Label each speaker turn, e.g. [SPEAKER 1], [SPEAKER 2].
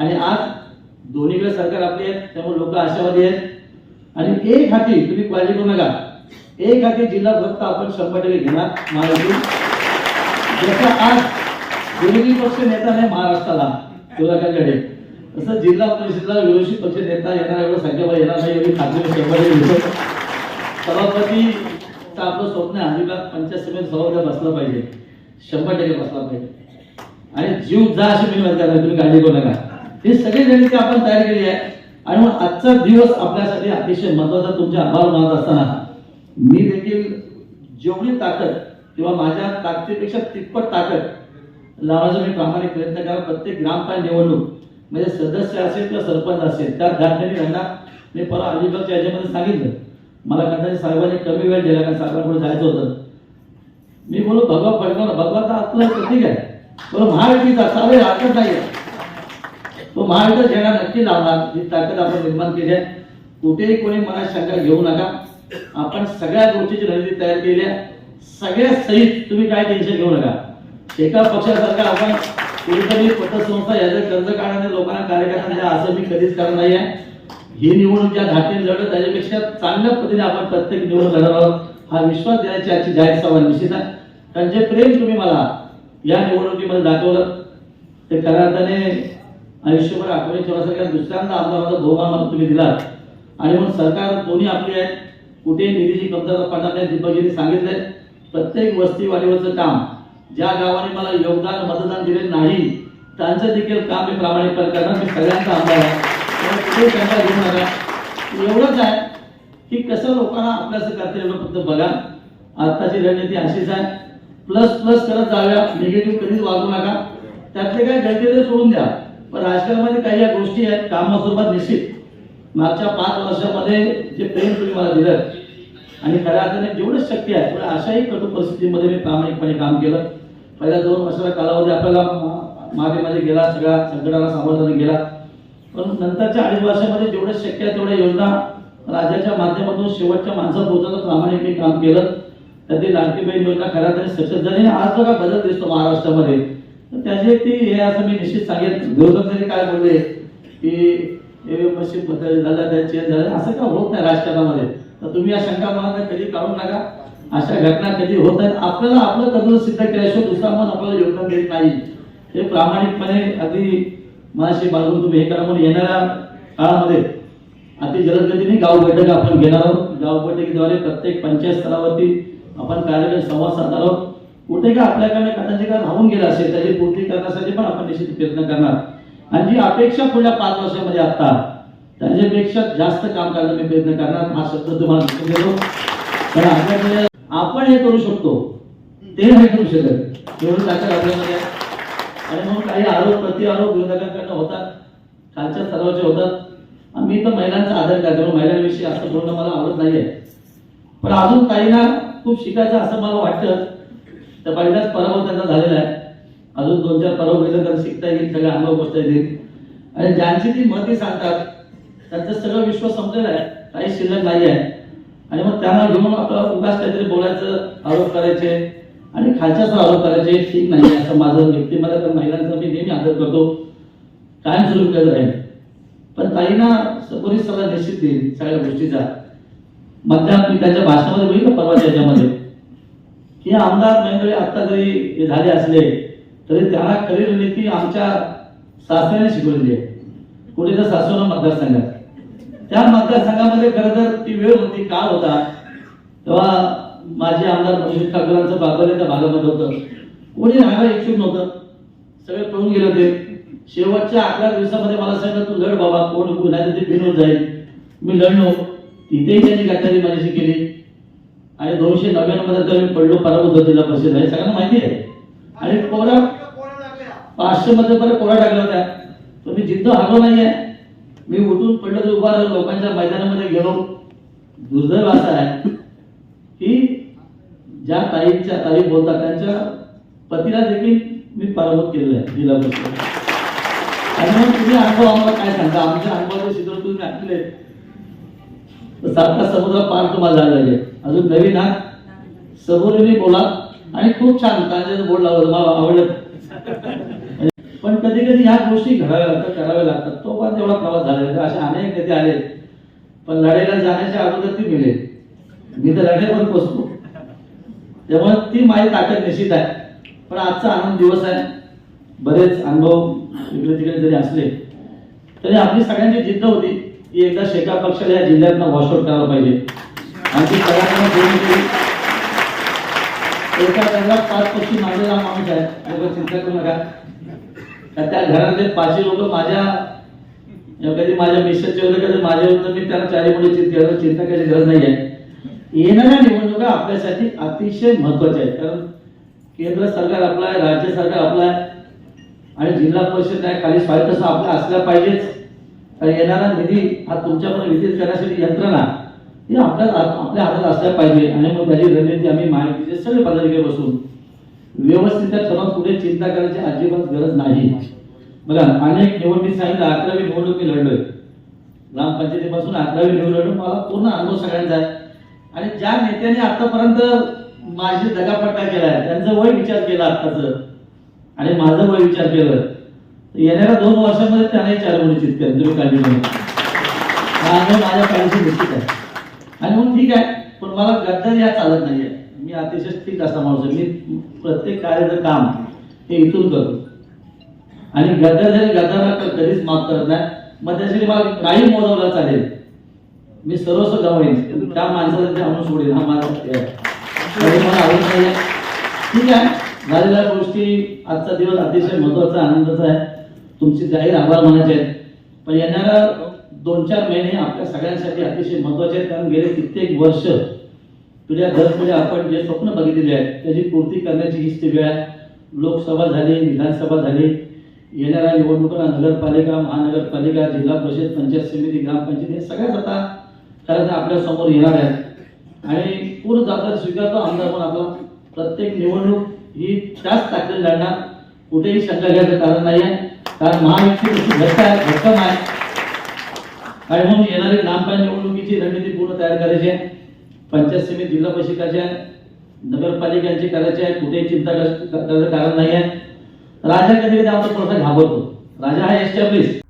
[SPEAKER 1] आणि आज दोन्हीकडे सरकार आपली आहेत त्यामुळे लोक आशावादी आहेत. आणि एक हाती तुम्ही काळजी करू नका. एक हाती जिल्हा फक्त आपण शंभर टक्के घेणार महाराष्ट्र. जसं आज विरोधी पक्ष नेता नाही महाराष्ट्राला शिवराकांकडे तसं जिल्हा परिषदेला विरोधी पक्ष नेता येणार एवढं संख्याबळ येणार नाही एवढी खात्री शंभर टक्के सभापती आपलं स्वप्न आहे अजिबात पंचायत सभेत सभापती बसला पाहिजे. शंभर टक्के बसला पाहिजे. आणि जीव जा अशी मी म्हणतात तुम्ही काळजी करू नका. हे सगळी रणनीती आपण तयार केली आहे. आणि मग आजचा दिवस आपल्यासाठी अतिशय महत्त्वाचा तुमचे आभार मानत असताना. मी देखील जेवढी ताकद किंवा माझ्या ताकदीपेक्षा तिप्पट ताकद लावायचा मी प्रामाणिक प्रयत्न करा प्रत्येक ग्रामपंचायत निवडणूक म्हणजे सदस्य असेल किंवा सरपंच असेल त्या घाटण्याने त्यांना मी परवा अलिबागच्या याच्यामध्ये सांगितलं. मला कदाचित साहेबांनी कमी वेळ दिला कारण साहेबांकडे जायचं होतं. मी बोलू भगवा फडकवला भगवा तर आपलं प्रतीक आहे. बरं महायुतीचा चालेल हरकत नाही तो महाराष्ट्र झेंडा नक्की लावणार. जी ताकद आपण निर्माण केली आहे. कुठेही कोणी मनात शंका घेऊ नका. आपण सगळ्या गोष्टीची रणनीती तयार केली आहे. सगळ्या सहित तुम्ही काय टेन्शन घेऊ नका. एका पक्षासारखा आपण कुठेतरी पतसंस्था याचं कर्ज काढण्याने लोकांना कार्यकर्त्यांना असं मी कधीच करणार नाही आहे. ही निवडणूक ज्या घाटीने लढत त्याच्यापेक्षा चांगल्या पद्धतीने आपण प्रत्येक निवडणूक लढणार आहोत. हा विश्वास देण्याची आजची जाहीर सभा निश्चित आहे. कारण जे प्रेम तुम्ही मला या निवडणुकीमध्ये दाखवलं ते खऱ्या अर्थाने आयुष्यभर आठवणी ठेवण्यासाठी दुसऱ्यांदा आमदाराचा बहुमान मला तुम्ही दिला आणि म्हणून सरकार दोन्ही आपली आहेत कुठेही निधीची कमतरता पडणार नाही दीपकजींनी सांगितलंय. प्रत्येक वस्तीवाडीवरचं काम ज्या गावाने मला योगदान मतदान दिले नाही त्यांचं देखील काम मी प्रामाणिकपणे करणार मी सगळ्यांचा आमदार आहे. त्यांना घेऊ नका. एवढंच आहे की कसं लोकांना आपल्याचं करता एवढं फक्त बघा. आताची रणनीती अशीच आहे. प्लस प्लस करत जाऊया निगेटिव्ह कधीच वागू नका. त्यातले काय गळते सोडून द्या. पण राजकारणामध्ये काही या गोष्टी आहेत कामासोबत निश्चित. मागच्या पाच वर्षामध्ये जे प्रेम तुम्ही मला दिलं आणि खऱ्या अर्थाने जेवढं शक्य आहे तेवढं अशाही कठोर परिस्थितीमध्ये मी प्रामाणिकपणे काम केलं. पहिल्या दोन वर्षाचा कालावधी आपल्याला मागेमध्ये मागे मध्ये गेला सगळ्या संकटाला सामोरं गेला. पण नंतरच्या अडीच वर्षामध्ये जेवढं शक्य आहे तेवढ्या योजना राज्याच्या माध्यमातून शेवटच्या माणसं पोहोचवलं प्रामाणिक मी काम केलं. त्यातील लाडकी बहीण योजना खऱ्या अर्थाने सक्सेस झाली आणि आज बघा बदल दिसतो महाराष्ट्रामध्ये. तर ती हे असं मी निश्चित सांगेन. गौतम जरी काय बोलले की हे पश्चिम बदल झालं त्या चेंज झालं असं का होत नाही राजकारणामध्ये. तर तुम्ही या शंका मनात कधी काढू नका अशा घटना कधी होत आहेत आपल्याला आपलं कर्तव्य सिद्ध केल्याशिवाय दुसरा मन आपल्याला योगदान देत नाही. हे प्रामाणिकपणे अगदी मनाशी बाळगून तुम्ही हे करा. म्हणून येणाऱ्या काळामध्ये अति जलदगतीने गाव बैठक आपण घेणार आहोत. गाव बैठकीद्वारे प्रत्येक पंचायत स्तरावरती आपण कार्यक्रम संवाद साधणार आहोत. कुठे का आपल्याकडे कदाचित काय राहून गेलं असेल त्याची पूर्ती करण्यासाठी पण आपण निश्चित प्रयत्न करणार. आणि जी अपेक्षा पुढल्या पाच वर्षामध्ये आता त्याच्यापेक्षा जास्त काम करायला मी प्रयत्न करणार हा शब्द तुम्हाला देतो. आपल्याकडे आपण हे करू शकतो. ते नाही करू शकत. एवढं ताकद आपल्यामध्ये आणि म्हणून काही आरोप प्रति आरोप विरोधकांकडनं होतात. खालच्या स्तरावरचे होतात. आणि मी तर महिलांचा आदर करतो. महिलांविषयी असं बोलणं मला आवडत नाहीये. पण अजून काही ना खूप शिकायचं असं मला वाटतं. तर पहिलाच पराभव त्यांचा झालेला आहे. अजून दोन चार पराभव गेलं तर शिकता येईल सगळे अनुभव बसता येतील. आणि ज्यांची ती मते सांगतात त्यांचं सगळं विश्व संपलेलं आहे. काही शिल्लक नाही आहे. आणि मग त्यांना घेऊन आपलं उगाच काहीतरी बोलायचं आरोप करायचे. आणि खालच्याच आरोप करायचे ठीक नाही असं माझं व्यक्तिमत्व तर महिलांचा मी नेहमी आदर करतो. कायम सुरू करत राहील. पण ताईंना पोलीस सल्ला निश्चित देईल सगळ्या गोष्टीचा. मतदान मी त्यांच्या भाषणामध्ये बघितलं परवाच्या याच्यामध्ये की आमदार महेंद्र आता जरी हे झाले असले तरी त्यांना करिअर नीती आमच्या सासऱ्याने शिकवलेली आहे. कुठे तर सासवना मतदारसंघात त्या मतदारसंघामध्ये खरं तर ती वेळ होती काळ होता. तेव्हा माझे आमदार मनोज ठाकरांचं बाबर त्या भागामध्ये होतं. कोणी राहायला इच्छुक नव्हतं. सगळे पळून गेले होते. शेवटच्या अकरा दिवसामध्ये मला सांगितलं तू लढ बाबा कोण उभं नाही ते भिनून जाईल. मी लढलो. तिथेही त्यांनी काहीतरी माझ्याशी केली. आणि दोनशे नव्याण्णवमध्ये तर मी पडलो पराभूत होतो प्रसिद्ध हे सगळ्यांना माहिती आहे. आणि कोरा पाचशे मध्ये परत कोरा टाकल्या होत्या तर मी जिद्द हरलो नाहीये. मी उठून पडलो तर उभा राहिलो लोकांच्या मैदानामध्ये गेलो. दुर्दैव असा आहे की ज्या ताईच्या ताई बोलतात त्यांच्या पतीला देखील मी पराभूत केलेलं आहे जिल्हा परिषद. आणि मग तुम्ही अनुभव आम्हाला काय सांगता आमच्या अनुभवाचे चित्र तुम्ही ऐकले तर सारखा समुद्र पार तुम्हाला झाला आहे. अजून नवीन हा? सबुरीने बोला. आणि खूप छान तांजेचं बोर्ड लावलं. मला आवडलं. म्हणजे पण कधी कधी ह्या गोष्टी घडाव्या लागतात कराव्या लागतात. तो पण तेवढा प्रवास झालेला असे अनेक नेते आले. पण लढाईला जाण्याच्या अगोदर ती मिळेल मी तर लढाईवर पोचतो त्यामुळे ती माझी ताकद निश्चित आहे. पण आजचा आनंद दिवस आहे. बरेच अनुभव इकडे तिकडे जरी असले तरी आपली सगळ्यांची जिद्द होती की एकदा शेका पक्षाला या जिल्ह्यातनं वॉशआउट करायला पाहिजे. माझी कलात्मक सगळ्यांना एका घरात पाच पक्षी मारलेला माणूस आहे लोक चिंता करू नका तर त्या घरातले पाचशे लोक माझ्या कधी माझ्या मिशनचे होते कधी माझे होतं मी त्याला चारी मुळे चिंता चिंता करायची गरज नाही आहे. येणाऱ्या निवडणुका आपल्यासाठी अतिशय महत्त्वाच्या आहेत. कारण केंद्र सरकार आपलं आहे राज्य सरकार आपलं आहे. आणि जिल्हा परिषद आहे खाली स्वायत्त आपल्या असल्या पाहिजेच. कारण येणारा निधी हा तुमच्याकडे वितरित करण्यासाठी यंत्रणा हे आपल्या आपल्या हातात असल्या पाहिजे आणि मग त्याची रणनीती आम्ही माहितीचे सगळे पदाधिकारी बसून व्यवस्थित त्या कुठे चिंता करायची अजिबात गरज नाही. बघा अनेक निवडणूक सांगितलं अकरावी निवडणूक मी लढलोय. ग्रामपंचायतीपासून अकरावी निवडणूक लढून मला पूर्ण अनुभव सगळ्यांचा आहे. आणि ज्या नेत्याने आतापर्यंत माझी दगापट्टा केलाय त्यांचं वय विचार केला आत्ताच. आणि माझं वय विचार केलं येणाऱ्या दोन वर्षामध्ये त्यांनाही चार मुली चित तुम्ही काळजी माझ्या काळजी निश्चित आहे. आणि मग ठीक आहे पण मला गद्दार या चालत नाहीये. मी अतिशय ठीक असा माणूस आहे. मी प्रत्येक कार्याचं काम हे इथून करतो. आणि गद्दार जरी गद्दार कधीच माफ करत नाही. मग त्यासाठी मला काही मोजवला चालेल. मी सर्वस्व गमावेन. त्या माणसाला ते आणून सोडेल. हा माझा आहे. मला आवडत नाही ठीक आहे. झालेल्या गोष्टी आजचा दिवस अतिशय महत्त्वाचा आनंदाचा आहे. तुमचे जाहीर आभार मानायचे आहेत. पण येणाऱ्या दोन चार महिने आपल्या सगळ्यांसाठी अतिशय महत्त्वाचे आहेत. कारण गेले कित्येक वर्ष पिढ्या दर पिढ्या आपण जे स्वप्न बघितलेले आहेत त्याची पूर्ती करण्याची हीच ती वेळ आहे. लोकसभा झाली विधानसभा झाली येणाऱ्या निवडणुका नगरपालिका महानगरपालिका जिल्हा परिषद पंचायत समिती ग्रामपंचायत हे सगळ्याच आता खरं तर आपल्यासमोर येणार आहेत. आणि पूर्ण जबाबदारी स्वीकारतो आमदार पण आपला. प्रत्येक निवडणूक ही त्याच ताकदीने लढणार. कुठेही शंका घ्यायचं कारण नाही आहे कारण महायुती घटक आहे भक्कम आहे. आणि म्हणून येणारी ग्रामपंचायत निवडणुकीची रणनीती पूर्ण तयार करायची आहे. पंचायत समिती जिल्हा परिषदाची आहे. नगरपालिकांची करायची आहे. कुठेही चिंता करायचं कारण नाही आहे. राजा कधी कधी आपण थोडासा घाबरतो. राजा हा एस्टॅब्लिश